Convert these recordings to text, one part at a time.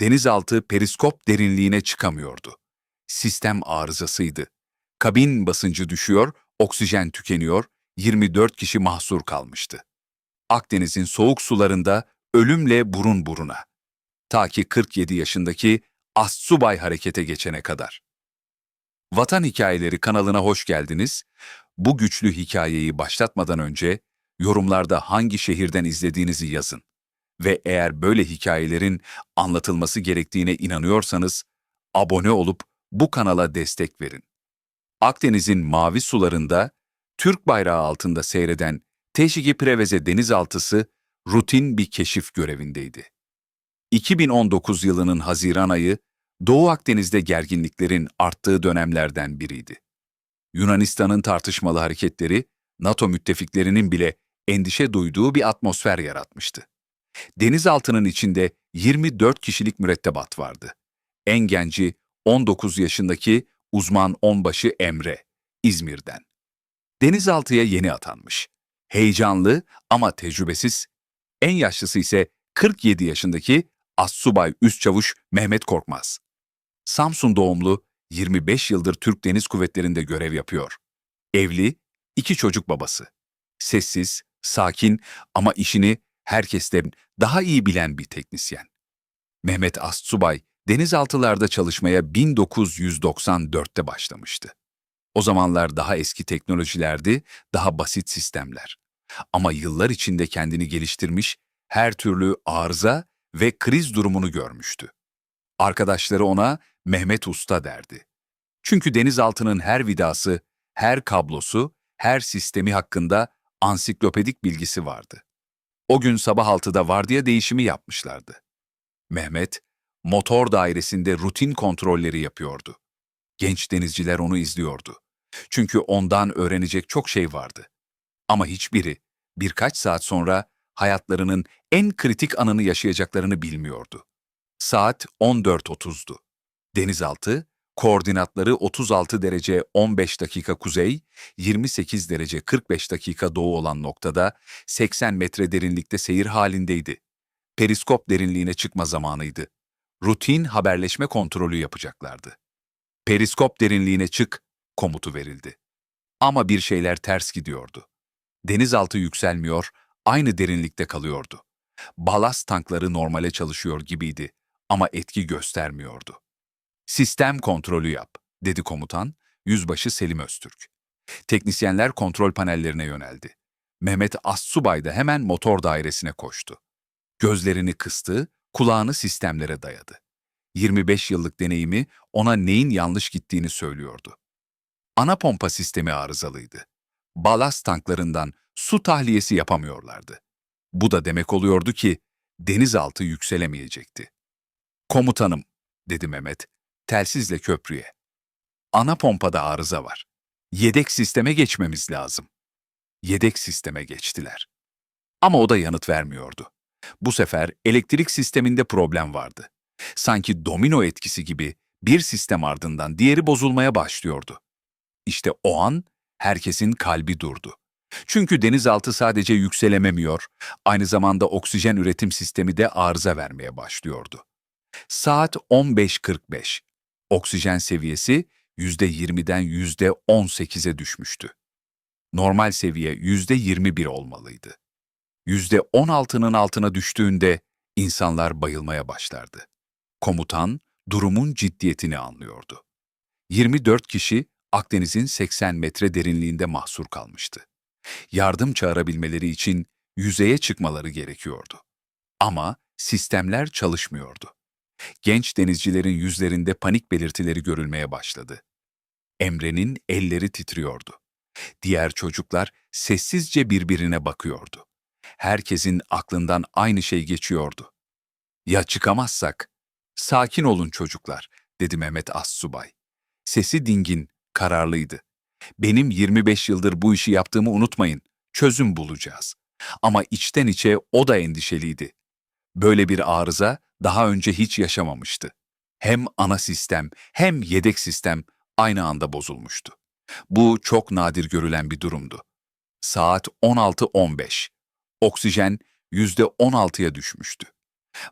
denizaltı periskop derinliğine çıkamıyordu. Sistem arızasıydı. Kabin basıncı düşüyor, oksijen tükeniyor, 24 kişi mahsur kalmıştı. Akdeniz'in soğuk sularında ölümle burun buruna. Ta ki 47 yaşındaki Assubay harekete geçene kadar. Vatan Hikayeleri kanalına hoş geldiniz. Bu güçlü hikayeyi başlatmadan önce yorumlarda hangi şehirden izlediğinizi yazın. Ve eğer böyle hikayelerin anlatılması gerektiğine inanıyorsanız abone olup bu kanala destek verin. Akdeniz'in mavi sularında Türk bayrağı altında seyreden Teşigi Preveze denizaltısı rutin bir keşif görevindeydi. 2019 yılının Haziran ayı Doğu Akdeniz'de gerginliklerin arttığı dönemlerden biriydi. Yunanistan'ın tartışmalı hareketleri NATO müttefiklerinin bile endişe duyduğu bir atmosfer yaratmıştı. Denizaltının içinde 24 kişilik mürettebat vardı. En genci 19 yaşındaki uzman onbaşı Emre, İzmir'den. Denizaltıya yeni atanmış. Heyecanlı ama tecrübesiz. En yaşlısı ise 47 yaşındaki Assubay Üstçavuş Mehmet Korkmaz. Samsun doğumlu, 25 yıldır Türk Deniz Kuvvetleri'nde görev yapıyor. Evli, iki çocuk babası. Sessiz, sakin ama işini herkesten daha iyi bilen bir teknisyen. Mehmet Astsubay, denizaltılarda çalışmaya 1994'te başlamıştı. O zamanlar daha eski teknolojilerdi, daha basit sistemler. Ama yıllar içinde kendini geliştirmiş, her türlü arıza ve kriz durumunu görmüştü. Arkadaşları ona Mehmet Usta derdi. Çünkü denizaltının her vidası, her kablosu, her sistemi hakkında ansiklopedik bilgisi vardı. O gün sabah 6'da vardiya değişimi yapmışlardı. Mehmet, motor dairesinde rutin kontrolleri yapıyordu. Genç denizciler onu izliyordu. Çünkü ondan öğrenecek çok şey vardı. Ama hiçbiri birkaç saat sonra hayatlarının en kritik anını yaşayacaklarını bilmiyordu. Saat 14.30'du. Denizaltı, koordinatları 36 derece 15 dakika kuzey, 28 derece 45 dakika doğu olan noktada 80 metre derinlikte seyir halindeydi. Periskop derinliğine çıkma zamanıydı. Rutin haberleşme kontrolü yapacaklardı. Periskop derinliğine çık komutu verildi. Ama bir şeyler ters gidiyordu. Denizaltı yükselmiyor, aynı derinlikte kalıyordu. Balast tankları normale çalışıyor gibiydi ama etki göstermiyordu. Sistem kontrolü yap, dedi komutan, yüzbaşı Selim Öztürk. Teknisyenler kontrol panellerine yöneldi. Mehmet Assubay da hemen motor dairesine koştu. Gözlerini kıstı, kulağını sistemlere dayadı. 25 yıllık deneyimi ona neyin yanlış gittiğini söylüyordu. Ana pompa sistemi arızalıydı. Balast tanklarından su tahliyesi yapamıyorlardı. Bu da demek oluyordu ki denizaltı yükselemeyecekti. Komutanım, dedi Mehmet, telsizle köprüye. Ana pompada arıza var. Yedek sisteme geçmemiz lazım. Yedek sisteme geçtiler. Ama o da yanıt vermiyordu. Bu sefer elektrik sisteminde problem vardı. Sanki domino etkisi gibi bir sistem ardından diğeri bozulmaya başlıyordu. İşte o an herkesin kalbi durdu. Çünkü denizaltı sadece yükselememiyor, aynı zamanda oksijen üretim sistemi de arıza vermeye başlıyordu. Saat 15.45. Oksijen seviyesi %20'den %18'e düşmüştü. Normal seviye %21 olmalıydı. %16'nın altına düştüğünde insanlar bayılmaya başlardı. Komutan durumun ciddiyetini anlıyordu. 24 kişi Akdeniz'in 80 metre derinliğinde mahsur kalmıştı. Yardım çağırabilmeleri için yüzeye çıkmaları gerekiyordu. Ama sistemler çalışmıyordu. Genç denizcilerin yüzlerinde panik belirtileri görülmeye başladı. Emre'nin elleri titriyordu. Diğer çocuklar sessizce birbirine bakıyordu. Herkesin aklından aynı şey geçiyordu. Ya çıkamazsak? Sakin olun çocuklar, dedi Mehmet Assubay. Sesi dingin, kararlıydı. Benim 25 yıldır bu işi yaptığımı unutmayın. Çözüm bulacağız. Ama içten içe o da endişeliydi. Böyle bir arıza daha önce hiç yaşamamıştı. Hem ana sistem hem yedek sistem aynı anda bozulmuştu. Bu çok nadir görülen bir durumdu. Saat 16.15. Oksijen %16'ya düşmüştü.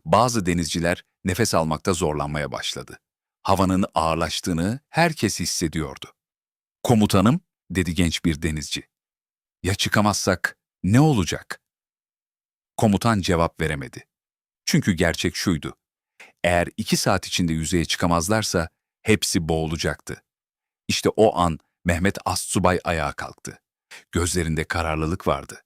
Bazı denizciler nefes almakta zorlanmaya başladı. Havanın ağırlaştığını herkes hissediyordu. Komutanım, dedi genç bir denizci. Ya çıkamazsak ne olacak? Komutan cevap veremedi. Çünkü gerçek şuydu. Eğer iki saat içinde yüzeye çıkamazlarsa hepsi boğulacaktı. İşte o an Mehmet Assubay ayağa kalktı. Gözlerinde kararlılık vardı.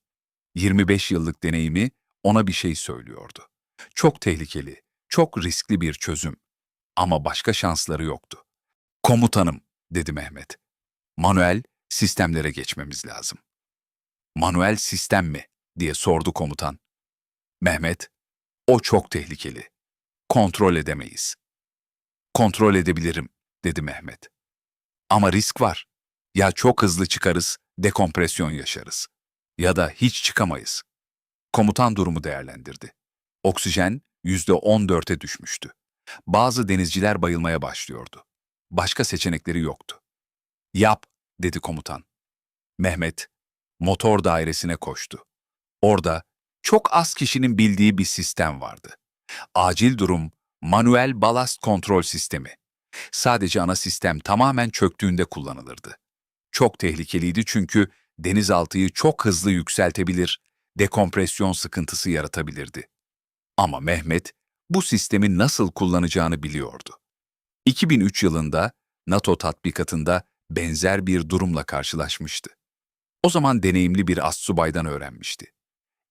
25 yıllık deneyimi ona bir şey söylüyordu. Çok tehlikeli, çok riskli bir çözüm. Ama başka şansları yoktu. Komutanım, dedi Mehmet. Manuel sistemlere geçmemiz lazım. Manuel sistem mi? diye sordu komutan. Mehmet, o çok tehlikeli. Kontrol edemeyiz. Kontrol edebilirim, dedi Mehmet. Ama risk var. Ya çok hızlı çıkarız, dekompresyon yaşarız. Ya da hiç çıkamayız. Komutan durumu değerlendirdi. Oksijen yüzde on dörte düşmüştü. Bazı denizciler bayılmaya başlıyordu. Başka seçenekleri yoktu. Yap, dedi komutan. Mehmet, motor dairesine koştu. Orada çok az kişinin bildiği bir sistem vardı. Acil durum, manuel balast kontrol sistemi. Sadece ana sistem tamamen çöktüğünde kullanılırdı. Çok tehlikeliydi çünkü denizaltıyı çok hızlı yükseltebilir, dekompresyon sıkıntısı yaratabilirdi. Ama Mehmet bu sistemi nasıl kullanacağını biliyordu. 2003 yılında NATO tatbikatında benzer bir durumla karşılaşmıştı. O zaman deneyimli bir astsubaydan öğrenmişti.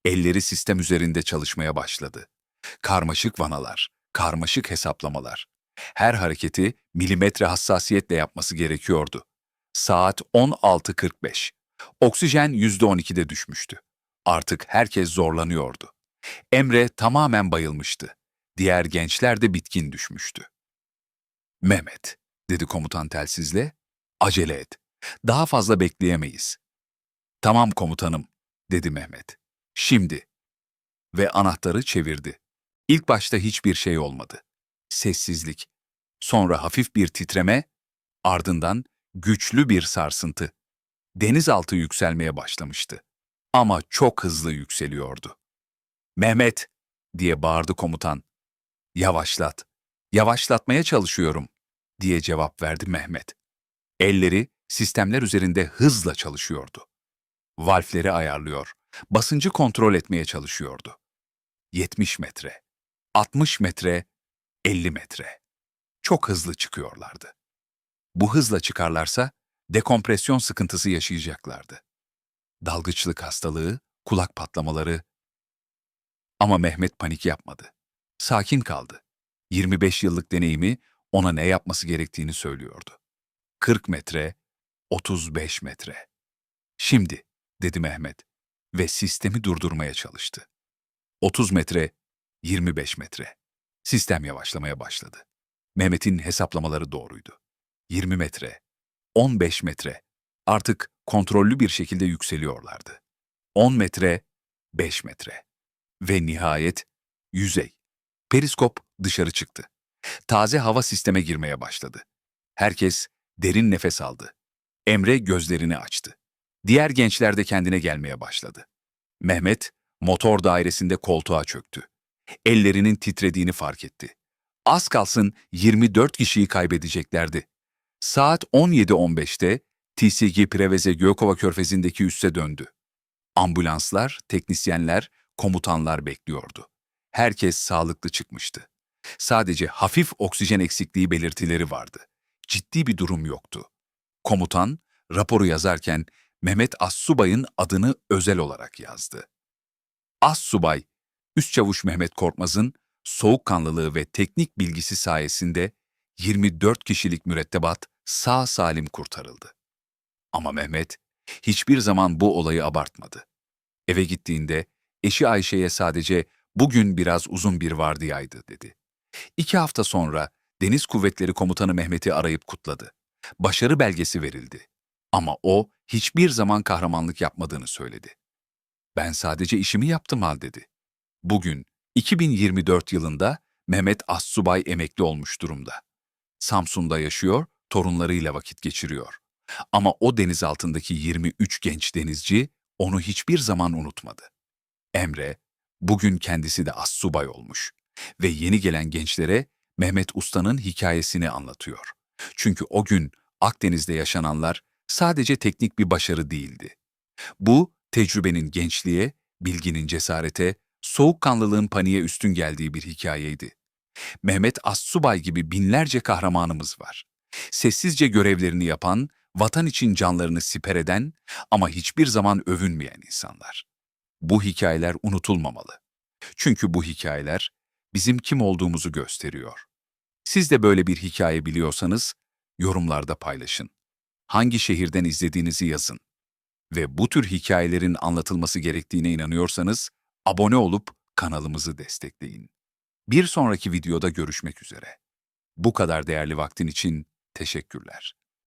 Elleri sistem üzerinde çalışmaya başladı. Karmaşık vanalar, karmaşık hesaplamalar. Her hareketi milimetre hassasiyetle yapması gerekiyordu. Saat 16.45. Oksijen %12'de düşmüştü. Artık herkes zorlanıyordu. Emre tamamen bayılmıştı. Diğer gençler de bitkin düşmüştü. Mehmet, dedi komutan telsizle, acele et. Daha fazla bekleyemeyiz. Tamam komutanım, dedi Mehmet. Şimdi. Ve anahtarı çevirdi. İlk başta hiçbir şey olmadı. Sessizlik. Sonra hafif bir titreme, ardından güçlü bir sarsıntı. Denizaltı yükselmeye başlamıştı. Ama çok hızlı yükseliyordu. Mehmet, diye bağırdı komutan. Yavaşlat. Yavaşlatmaya çalışıyorum, diye cevap verdi Mehmet. Elleri sistemler üzerinde hızla çalışıyordu. Valfleri ayarlıyor, basıncı kontrol etmeye çalışıyordu. 70 metre, 60 metre, 50 metre. Çok hızlı çıkıyorlardı. Bu hızla çıkarlarsa dekompresyon sıkıntısı yaşayacaklardı. Dalgıçlık hastalığı, kulak patlamaları. Ama Mehmet panik yapmadı. Sakin kaldı. 25 yıllık deneyimi ona ne yapması gerektiğini söylüyordu. 40 metre, 35 metre. Şimdi, dedi Mehmet ve sistemi durdurmaya çalıştı. 30 metre, 25 metre. Sistem yavaşlamaya başladı. Mehmet'in hesaplamaları doğruydu. 20 metre, 15 metre. Artık kontrollü bir şekilde yükseliyorlardı. 10 metre, 5 metre. Ve nihayet yüzey. Periskop dışarı çıktı. Taze hava sisteme girmeye başladı. Herkes derin nefes aldı. Emre gözlerini açtı. Diğer gençler de kendine gelmeye başladı. Mehmet motor dairesinde koltuğa çöktü. Ellerinin titrediğini fark etti. Az kalsın 24 kişiyi kaybedeceklerdi. Saat 17.15'te TCG Preveze Gökova Körfezi'ndeki üsse döndü. Ambulanslar, teknisyenler, komutanlar bekliyordu. Herkes sağlıklı çıkmıştı. Sadece hafif oksijen eksikliği belirtileri vardı. Ciddi bir durum yoktu. Komutan, raporu yazarken Mehmet Assubay'ın adını özel olarak yazdı. Assubay, Üst Çavuş Mehmet Korkmaz'ın soğukkanlılığı ve teknik bilgisi sayesinde 24 kişilik mürettebat sağ salim kurtarıldı. Ama Mehmet hiçbir zaman bu olayı abartmadı. Eve gittiğinde eşi Ayşe'ye sadece bugün biraz uzun bir vardiyaydı dedi. İki hafta sonra Deniz Kuvvetleri Komutanı Mehmet'i arayıp kutladı. Başarı belgesi verildi. Ama o hiçbir zaman kahramanlık yapmadığını söyledi. Ben sadece işimi yaptım hal dedi. Bugün 2024 yılında Mehmet Assubay emekli olmuş durumda. Samsun'da yaşıyor, torunlarıyla vakit geçiriyor. Ama o deniz altındaki 23 genç denizci onu hiçbir zaman unutmadı. Emre, bugün kendisi de assubay olmuş. Ve yeni gelen gençlere Mehmet Usta'nın hikayesini anlatıyor. Çünkü o gün Akdeniz'de yaşananlar sadece teknik bir başarı değildi. Bu, tecrübenin gençliğe, bilginin cesarete, soğukkanlılığın paniğe üstün geldiği bir hikayeydi. Mehmet Assubay gibi binlerce kahramanımız var. Sessizce görevlerini yapan, vatan için canlarını siper eden ama hiçbir zaman övünmeyen insanlar. Bu hikayeler unutulmamalı. Çünkü bu hikayeler bizim kim olduğumuzu gösteriyor. Siz de böyle bir hikaye biliyorsanız yorumlarda paylaşın. Hangi şehirden izlediğinizi yazın. Ve bu tür hikayelerin anlatılması gerektiğine inanıyorsanız abone olup kanalımızı destekleyin. Bir sonraki videoda görüşmek üzere. Bu kadar değerli vaktin için teşekkürler.